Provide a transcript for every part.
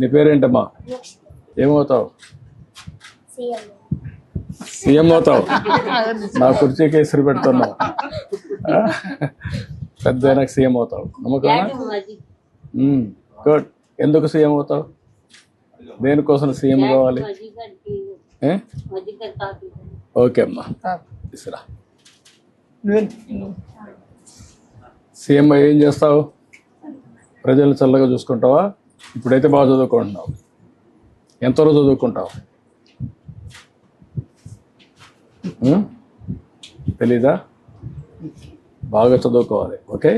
నీ పేరేంటమ్మా? ఏమవుతావు? సీఎం అవుతావు. నా కుర్చీకి ఎసురు పెడుతున్నావు? పెద్ద సీఎం అవుతావు. నమ్మకమా? గుడ్. ఎందుకు సీఎం అవుతావు? దేనికోసం సీఎం కావాలి? ఓకే అమ్మా. తీసురా. సీఎం ఏం చేస్తావు? ప్రజలు చల్లగా చూసుకుంటావా? ఇప్పుడైతే బాగా చదువుకుంటున్నావు. ఎంతవరకు చదువుకుంటావు? తెలీదా? బాగా చదువుకోవాలి ఓకే?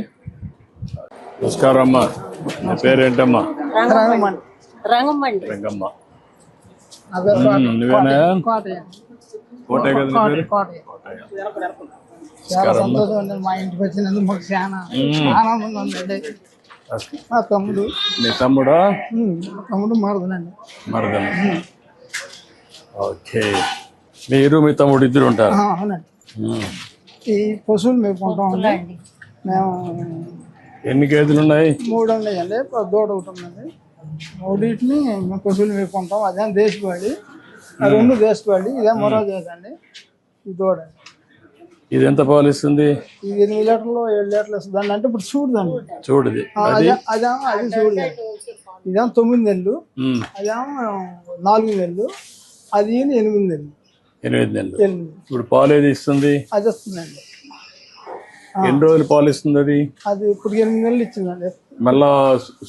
నమస్కారం అమ్మా. నీ పేరేంటమ్మా? రంగమ్మ. నువ్వేనా? కోటయ్య. కోటే కదా నీ పేరు కోటయ్య. కోటయ్య. చాలా సంతోషం అండి మా ఇంటికి వచ్చినందుకు మాకు చాలా ఆనందంగా ఉందండి మా తమ్ముడు. నీ తమ్ముడా? మా తమ్ముడు మరదనండి. మరదమ్మ ఓకే. మీరు మీ తమ్ముడు ఇద్దరు ఉంటారు? అవునండి. ఈ పశువులు మేపుకుంటామండి మేము ఎన్ని కేజీలు ఉన్నాయి? మూడు ఉన్నాయండి. దూడ ఒకటి ఉందండి. మూడింటిని మేము పశువులు మేపుకుంటాం అదే దేశపాడి ఆ రెండు దేశపాడి ఇదే మరో దేశండి ఈ దూడ. ఇది ఎంత పాలు ఇస్తుంది? ఇది ఎనిమిది లీటర్లు ఏడు లీటర్లు ఇస్తుందండి అంటే ఇప్పుడు చూడదండి చూడది. అదేమో అది? చూడలేదు ఇదేమో తొమ్మిది నెలలు. అదేమో నాలుగు నెలలు అది ఎనిమిది నెలలు. ఎనిమిది నెలలు. ఇప్పుడు పాలు ఏది ఇస్తుంది? అది వస్తుందండి. ఎన్ని రోజులు పాలు ఇస్తుంది అది? అది ఇప్పుడు ఎనిమిది నెలలు ఇచ్చిందండి. మళ్ళా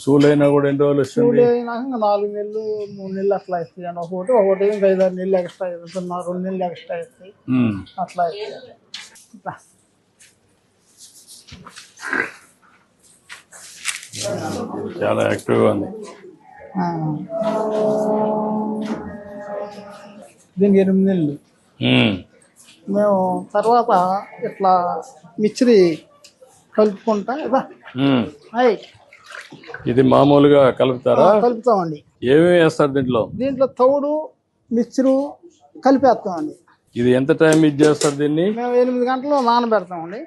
సూలైనా కూడా ఎన్ని రోజులు ఇస్తుంది ఇంకా నాలుగు నెలలు మూడు నెలలు అట్లా ఇస్తాయండి ఒకటి ఒకటి ఇంకా ఐదు ఆరు నెలలు ఎక్స్ట్రా ఇస్తున్నా రెండు నెలలు ఎక్స్ట్రా ఇస్తాయి. అట్లా ఇస్తాయి ఇట్లా. చాలా యాక్టివ్గా ఉంది. దీనికి ఎనిమిది నెలలు. మేము తర్వాత ఇట్లా మిక్చరీ కలుపుకుంటా ఇదా ఉం. అయ్ ఇది మామూలుగా కలుపుతారా కలుపుతామండి ఏమేమి వేస్తారు దీంట్లో దీంట్లో తౌడు మిక్చరు కలిపేస్తామండి ఇది ఎంత టైం ఇది చేస్తారు దీన్ని? మేము ఎనిమిది గంటలు నానబెడతామండి.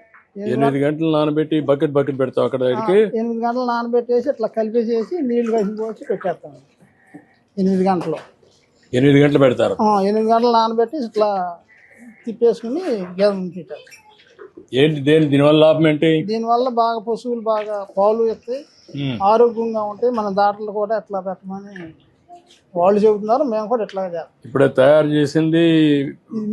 ఎనిమిది గంటలు నానబెట్టి బకెట్ బకెట్ పెడతావు అక్కడ దగ్గరికి ఎనిమిది గంటలు నానబెట్టేసి ఇట్లా కలిపేసేసి నీళ్ళు కలిసి పోసి పెట్టేస్తామండి. ఎనిమిది గంటలు. ఎనిమిది గంటలు పెడతారు. ఎనిమిది గంటలు నానబెట్టి ఇట్లా తిప్పేసుకుని గేదె ఏంటి దేని దీనివల్ల లాభం ఏంటి? దీనివల్ల బాగా పశువులు బాగా పాలు ఉం. ఆరోగ్యంగా ఉంటాయి మన దాంట్లో కూడా ఎట్లా పెట్టమని వాళ్ళు చెబుతున్నారు మేము కూడా ఇట్లా ఇప్పుడే తయారు చేసింది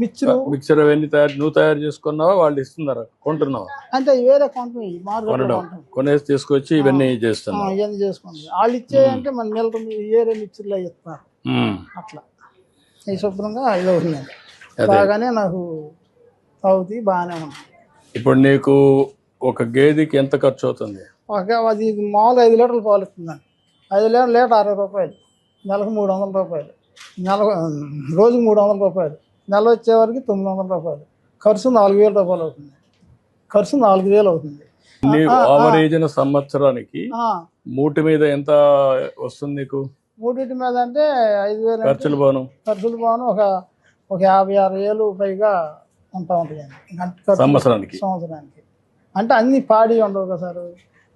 మిక్చరు. మిక్చర్ అవన్నీ తయారు నువ్వు తయారు చేసుకున్నావా వాళ్ళు ఇస్తున్నారా? కొంటున్నావా? అంటే వేరే కొంటాం మార్కెట్లో కొనడం. కొంటాం కొనేసి తీసుకొచ్చి ఇవన్నీ చేస్తున్నావు ఇవన్నీ చేసుకోండి వాళ్ళు ఇచ్చేయంటే మన మిల్లర్ ఏరే మిక్చర్లో ఇస్తారు. ఉం. అట్లా. ఈ శుభ్రంగా ఇది బాగానే నాకు అవుతాయి బాగానే ఉంది ఇప్పుడు నీకు ఒక గేదెకి ఎంత ఖర్చు అవుతుంది? ఒక అది మామూలు ఐదు లీటర్లు పాలు ఇస్తుందండి. ఐదు లీటర్ లీటర్ అరవై రూపాయలు. నెలకు మూడు వందల రూపాయలు. నెల రోజుకి మూడు వందల రూపాయలు. నెల వచ్చేవరకు తొమ్మిది వందల రూపాయలు. ఖర్చు నాలుగు వేల రూపాయలు అవుతుంది. ఖర్చు నాలుగు వేలు అవుతుంది సంవత్సరానికి మూటి మీద ఎంత వస్తుంది నీకు? మూడింటి మీద అంటే ఐదు వేలు ఖర్చులు పోను ఖర్చులు పోను ఒక ఒక యాభై ఆరు వేలు పైగా ఉంటా ఉంటాయండి సంవత్సరానికి. సంవత్సరానికి. అంటే అన్ని పాడి ఉండవు కదా సార్?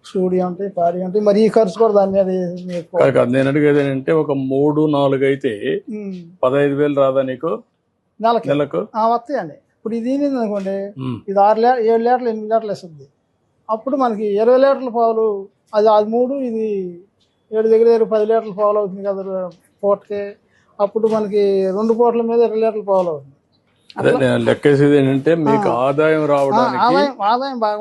సూడి ఉంటాయి పాడి ఉంటాయి మరి ఈ ఖర్చు కూడా దాని మీద కాదు నేను అడిగేది ఏంటంటే ఒక మూడు నాలుగు అయితే. పదహైదు వేలు రాదా నీకు? నెలకి? నెలకు? వస్తాయండి. ఇప్పుడు ఇది అనుకోండి. ఇది ఆరు లీటర్ ఏడు లీటర్లు ఎనిమిది లీటర్లు ఇస్తుంది అప్పుడు మనకి ఇరవై లీటర్ల పాలు అది అది మూడు ఇది ఏడు దగ్గర దగ్గర పది లీటర్ల పాలు అవుతుంది కదా పూటకి. అప్పుడు మనకి రెండు పూటల మీద ఇరవై లీటర్ల పాలు అవుతుంది. లెక్కేసేది ఏంటంటే మీకు ఆదాయం ఆ, రావడానికి ఆదాయం ఆదాయం బాగా